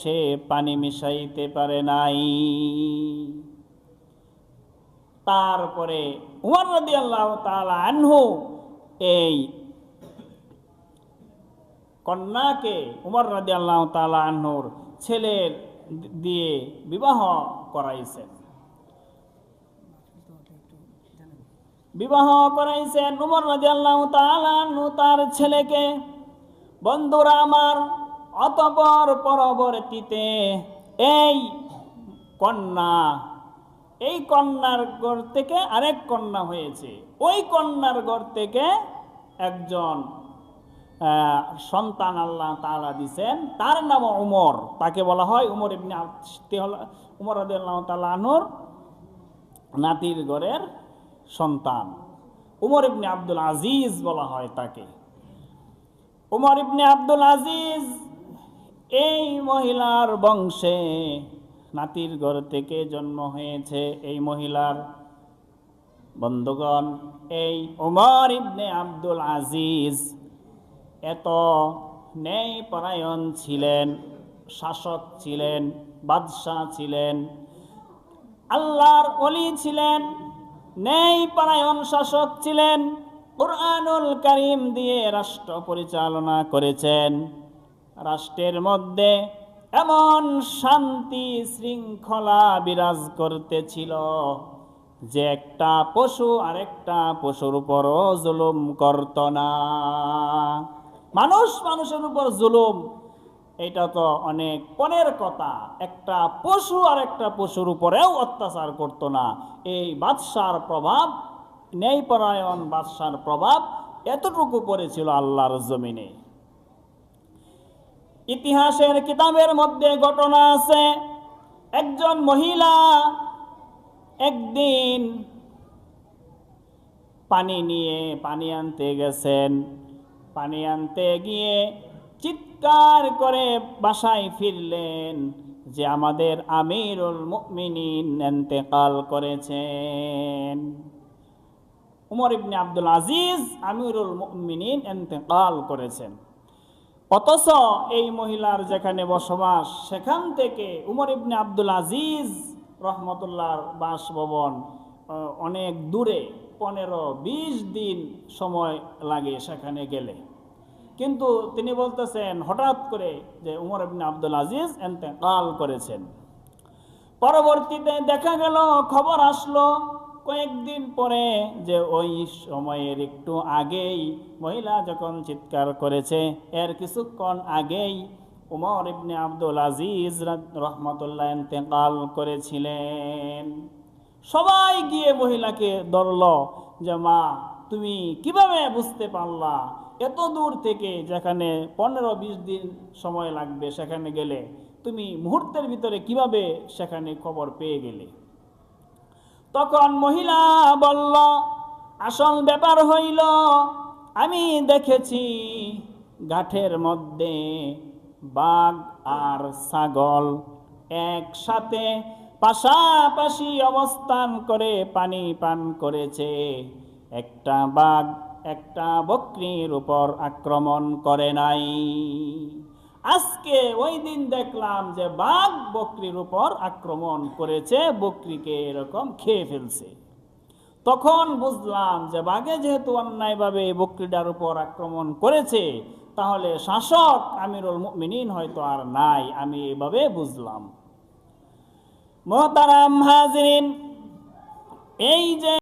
সে পানি মিশাইতে পারে নাই। তারপরে উমর রদি আল্লাহ তালা আনহু এই কন্যাকে উমর রাজি আল্লাহ তালা আহ্নুর ছেলের দিয়ে বিবাহ করাইছেন বিবাহ করাইছেন উমর রাজি আল্লাহ তালা তার ছেলেকে। বন্ধুরা আমার অতপর পরবর্তীতে এই কন্যা, এই কন্যার ঘর থেকে আরেক কন্যা হয়েছে। ওই কন্যার ঘর থেকে একজন সন্তান আল্লাহ তালা দিছেন। তার নাম উমর। তাকে বলা হয় উমর ইবনে উমর তাআলা আনহুর নাতির ঘরের সন্তান। উমর ইবনে আব্দুল আজিজ বলা হয় তাকে। উমর ইবনে আব্দুল আজিজ এই মহিলার বংশে নাতির ঘর থেকে জন্ম হয়েছে এই মহিলার। বন্ধুগণ, এই উমর ইবনে আব্দুল আজিজ এত ন্যায় পরায়ণ ছিলেন, শাসক ছিলেন, বাদশাহ ছিলেন, আল্লাহর অলি ছিলেন ন্যায় পরায়ণ শাসক ছিলেন, কোরআনুল করিম দিয়ে রাষ্ট্র পরিচালনা করেছেন। রাষ্ট্রের মধ্যে এমন শান্তি শৃঙ্খলা বিরাজ করতেছিল যে একটা পশু আরেকটা পশুর উপরও জুলুম করত না। মানুষ মানুষের উপর জুলুম, এটা তো অনেক পনেরো কথা। একটা পশু আর একটা পশুর উপরেও অত্যাচার করত না। এই বাদশার প্রভাব, ন্যায়পরায়ণ বাদশার প্রভাব এতটুকু পড়েছিল আল্লাহর জমিনে। ইতিহাসের কিতাবের মধ্যে ঘটনা আছে, একজন মহিলা একদিন পানি নিয়ে পানি আনতে গেছেন। পানি আনতে গিয়ে চিৎকার করে বাসায় ফিরলেন যে আমাদের আমিরুল মুমিনিন এন্তেকাল করেছেন। উমর ইবনে আব্দুল আজিজ আমিরুল মুমিনিন এন্তেকাল করেছেন। অথচ এই মহিলার যেখানে বসবাস, সেখান থেকে উমর ইবনে আব্দুল আজিজ রহমতুল্লাহর বাসভবন অনেক দূরে পনেরো বিশ দিন সময় লাগে সেখানে গেলে। কিন্তু তিনি বলতেছেন, হঠাৎ করে যে উমর ইবনে আব্দুল আজিজ এন্তেকাল করেছেন। পরবর্তীতে দেখা গেল, খবর আসলো কয়েকদিন পরে যে ওই সময়ের একটু আগেই মহিলা যখন চিৎকার করেছে, এর কিছুক্ষণ আগেই উমর ইবনে আব্দুল আজিজ রহমতুল্লাহ ইন্তেকাল করেছিলেন। সবাই গিয়ে মহিলাকে ধরল যে, মা, তুমি কীভাবে বুঝতে পারলা? এত দূর থেকে যেখানে পনেরো বিশ দিন সময় লাগবে সেখানে গেলে, তুমি মুহূর্তের ভিতরে কীভাবে সেখানে খবর পেয়ে গেলে? তখন মহিলা বলল, আসল ব্যাপার হইল, আমি দেখেছি গাঠের মধ্যে বাঘ আর ছাগল একসাথে পাশাপাশি অবস্থান করে পানি পান করেছে। একটা বাঘ একটা বকরির উপর আক্রমণ করে নাই। আজকে ওই দিন দেখলাম যে বাঘ বকরির উপর আক্রমণ করেছে, বকরিকে এরকম খেয়ে ফেলছে। তখন বুঝলাম যে বাঘে যেহেতু অন্যায়ভাবে বকরিটার উপর আক্রমণ করেছে, তাহলে শাসক আমিরুল মুমিনিন হয়তো আর নাই, আমি এভাবে বুঝলাম। মোহতারাম হাজরিন, এই যে